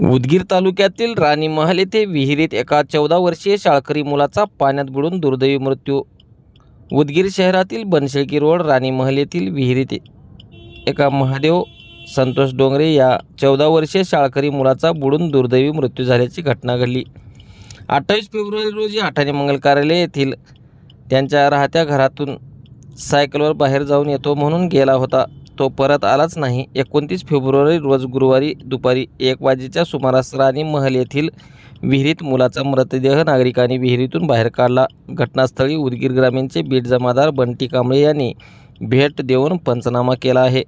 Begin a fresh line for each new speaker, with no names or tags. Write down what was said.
उदगीर तालुक्यातील राणी महल येथे विहिरीत एका चौदा वर्षीय शाळकरी मुलाचा पाण्यात बुडून दुर्दैवी मृत्यू. उदगीर शहरातील बनशेळकी रोड राणी महल येथील विहिरीत एका महादेव संतोष डोंगरे या चौदा वर्षीय शाळकरी मुलाचा बुडून दुर्दैवी मृत्यू झाल्याची घटना घडली. अठ्ठावीस फेब्रुवारी रोजी आठाणे मंगल कार्यालय येथील त्यांच्या राहत्या घरातून सायकलवर बाहेर जाऊन येतो म्हणून गेला होता. तो परत आलाच नाही. एकोणतीस फेब्रुवारी रोज गुरुवारी दुपारी एक वाजेच्या सुमारास राणी महल येथील विहिरीत मुलाचा मृतदेह नागरिकांनी विहिरीतून बाहेर काढला. घटनास्थळी उदगीर ग्रामीणचे बीट जमादार बंटी कांबळे यांनी भेट देऊन पंचनामा केला आहे.